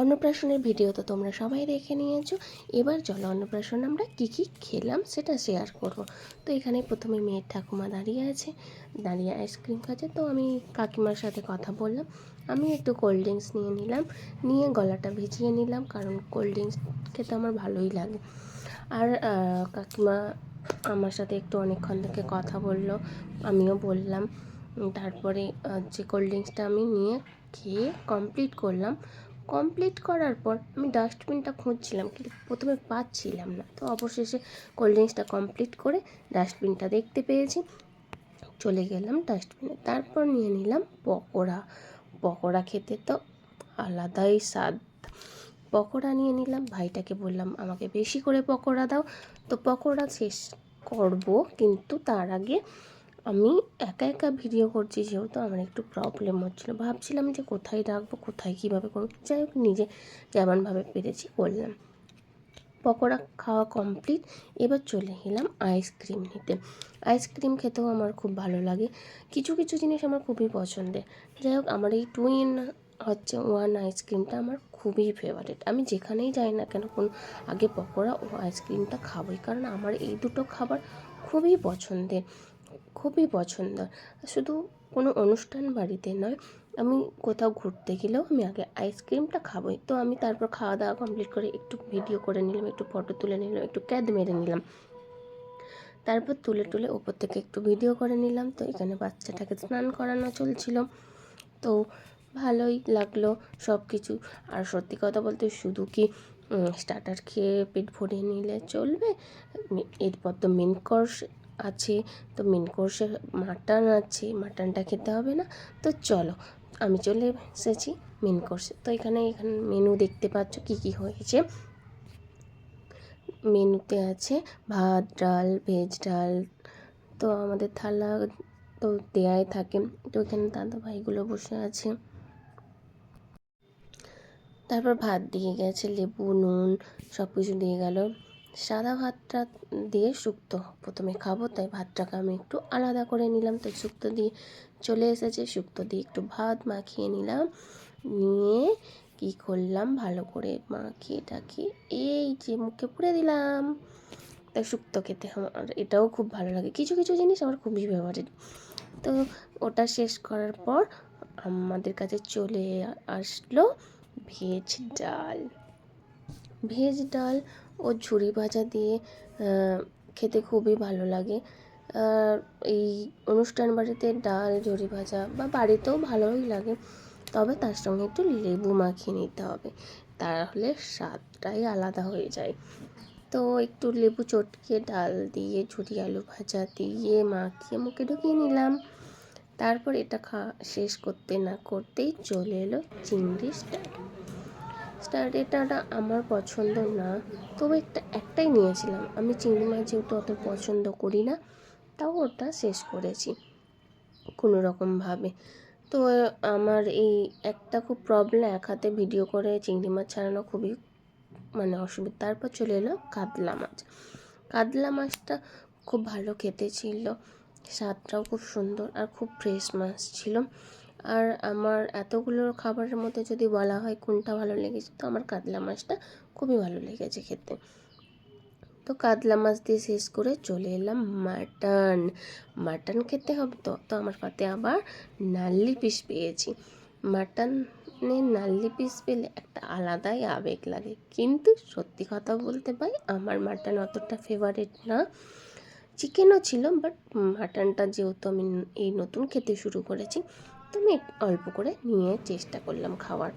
অন্নপ্রাশনের video তো তোমরা সবাই দেখে নিয়েছো। এবার চলো অন্নপ্রাশন আমরা কী কী খেলাম সেটা শেয়ার করব। তো এখানে প্রথমে মেয়ের ঠাকুমা দাঁড়িয়ে আছে, দাঁড়িয়ে আইসক্রিম খাচ্ছে। তো আমি কাকিমার সাথে কথা বললাম, আমি একটু কোল্ড ড্রিঙ্কস নিয়ে নিলাম, নিয়ে গলাটা ভিজিয়ে নিলাম, কারণ কোল্ড ড্রিঙ্কস খেতে আমার ভালোই লাগে। আর কাকিমা আমার সাথে একটু অনেকক্ষণ থেকে কথা বলল, আমিও বললাম। তারপরে যে কোল্ড ড্রিঙ্কসটা আমি নিয়ে খেয়ে কমপ্লিট করলাম কমপ্লিট করার পর আমি ডাস্টবিনটা খুঁজছিলাম, কিন্তু প্রথমে পাচ্ছিলাম না। তো অবশেষে কোল্ড ড্রিঙ্কসটা কমপ্লিট করে ডাস্টবিনটা দেখতে পেয়েছি। চলে গেলাম ডাস্টবিনে তারপর নিয়ে নিলাম পকোড়া। পকোড়া খেতে তো আলাদাই স্বাদ। পকোড়া নিয়ে নিলাম। ভাইটাকে বললাম, আমাকে বেশি করে পকোড়া দাও। তো পকোড়া শেষ করব, কিন্তু তার আগে আমি একা একা ভিডিও করছি যেহেতু আমার একটু প্রবলেম হচ্ছিল। ভাবছিলাম যে কোথায় রাখব, কোথায় কীভাবে করব? যাই হোক, নিজে যেমনভাবে পেরেছি করলাম। পকোড়া খাওয়া কমপ্লিট এবার চলে এলাম আইসক্রিম নিতে। আইসক্রিম খেতেও আমার খুব ভালো লাগে। কিছু কিছু জিনিস আমার খুবই পছন্দের। যাই হোক, আমার এই টু ইন হচ্ছে ওয়ান আইসক্রিমটা আমার খুবই ফেভারিট আমি যেখানেই যাই না কেন, কোন আগে পকোড়া ও আইসক্রিমটা খাবোই। কারণ আমার এই দুটো খাবার খুবই পছন্দের। খুবই পছন্দ। শুধু কোনো অনুষ্ঠান বাড়িতে নয়, আমি কোথাও ঘুরতে গেলেও আমি আগে আইসক্রিমটা খাবোই। তো আমি তারপর খাওয়া দাওয়া কমপ্লিট করে একটু ভিডিও করে নিলাম, একটু ফটো তুলে নিলাম, একটু ক্যাদ মেরে নিলাম। তারপর তুলে তুলে ওপর থেকে একটু ভিডিও করে নিলাম। তো এখানে বাচ্চাটাকে স্নান করানো চলছিল। তো ভালোই লাগল সব কিছু আর সত্যি কথা বলতে শুধু কি স্টার্টার খেয়ে পেট ভরিয়ে নিলে চলবে? এরপর তো মেন কোর্স আছে। তো মেন কোর্সে মাটন আছে মাটনটা খেতে হবে না। তো চলো, আমি চলে এসেছি মেন কোর্সে তো এখানে এখানে মেনু দেখতে পাচ্ছ কি কি হয়েছে। মেনুতে আছে ভাত, ডাল ভেজ ডাল। তো আমাদের থালা তো দেয়াই থাকে। তো এখানে দাদা ভাইগুলো বসে আছে। তারপর ভাত দিয়ে গেছে, লেবু, নুন সব কিছু দিয়ে গেল। সাদা ভাতটা দিয়ে শুক্তো। প্রথমে খাব, তাই ভাতটাকে আমি একটু আলাদা করে নিলাম। তো শুক্তো দিয়ে চলে এসেছে। শুক্তো দিয়ে একটু ভাত মাখিয়ে নিলাম। নিয়ে কি করলাম? ভালো করে মাখিয়ে টাখিয়ে এই যে মুখে পুড়ে দিলাম। তাই শুক্তো খেতে আমার এটাও খুব ভালো লাগে। কিছু কিছু জিনিস আমার খুবই ফেভারিট তো ওটা শেষ করার পর আমাদের কাছে চলে আসলো ভেজ ডাল। ভেজ ডাল ও ঝুরি ভাজা দিয়ে খেতে খুবই ভালো লাগে। এই অনুষ্ঠান বাড়িতে ডাল ঝুরি ভাজা বা বাড়িতেও ভালোই লাগে। তবে তার সঙ্গে একটু লেবু মাখিয়ে নিতে হবে। তাহলে স্বাদটাই আলাদা হয়ে যায়। তো একটু লেবু চটকে ডাল দিয়ে ঝুরি আলু ভাজা দিয়ে মাখিয়ে মুখে ঢুকিয়ে নিলাম। তারপর এটা খা, শেষ করতে না করতেই চলে এলো চিংড়ি স্টার্ট স্টার্ট এটাটা আমার পছন্দ না, তবে একটা, একটাই নিয়েছিলাম। আমি চিংড়ি মাছ যেহেতু অত পছন্দ করি না, তাও ওটা শেষ করেছি কোনো রকমভাবে তো আমার এই একটা খুব প্রবলেম এক হাতে ভিডিও করে চিংড়ি মাছ ছাড়ানো খুবই মানে অসুবিধা। তারপর চলে এলো কাতলা মাছ। কাতলা মাছটা খুব ভালো খেতে ছিল, স্বাদটাও খুব সুন্দর আর খুব ফ্রেশ মাছ ছিল। আর আমার এতগুলো খাবারের মধ্যে যদি বলা হয় কোনটা ভালো লেগেছে, তো আমার কাতলা মাছটা খুবই ভালো লেগেছে খেতে। তো কাতলা মাছ দিয়ে শেষ করে চলে এলাম মাটন। মাটন খেতে হবে তো তো আমার পাতে আবার নাল্লি পিস পেয়েছি। মাটনে নাল্লি পিস পেলে একটা আলাদাই আবেগ লাগে। কিন্তু সত্যি কথা বলতে পাই আমার মাটন অতটা ফেভারিট না। চিকেনও ছিল বাট মাটনটা যেহেতু আমি এই নতুন খেতে শুরু করেছি তো আমি অল্প করে নিয়ে চেষ্টা করলাম খাওয়ার।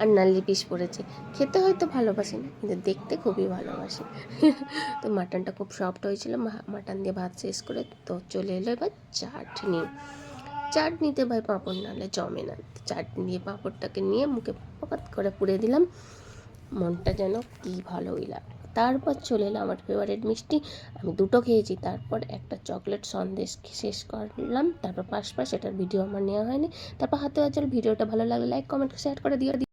আর নাল্লি পিস পড়েছে। খেতে হয়তো ভালোবাসি না, কিন্তু দেখতে খুবই ভালোবাসি। তো মাটনটা খুব সফট হয়েছিল মাটন দিয়ে ভাত শেষ করে তো চলে এলো এবার চাটনি। চাটনিতে ভাই পাঁপড় নাহলে জমে না। চাটনি দিয়ে পাঁপড়টাকে নিয়ে মুখে পকাত করে পুড়ে দিলাম। মনটা যেন কী ভালোই লাগল। তারপর চলে এলো আমার ফেভারিট মিষ্টি। আমি দুটো খেয়েছি, তারপর একটা চকলেট সন্দেশ শেষ করলাম, তারপর পাশ পাশ এটার ভিডিও আমার নেওয়া হয়নি। তারপর হাতে আচল ভিডিওটা ভালো লাগলে লাইক কমেন্ট শেয়ার করে দিও।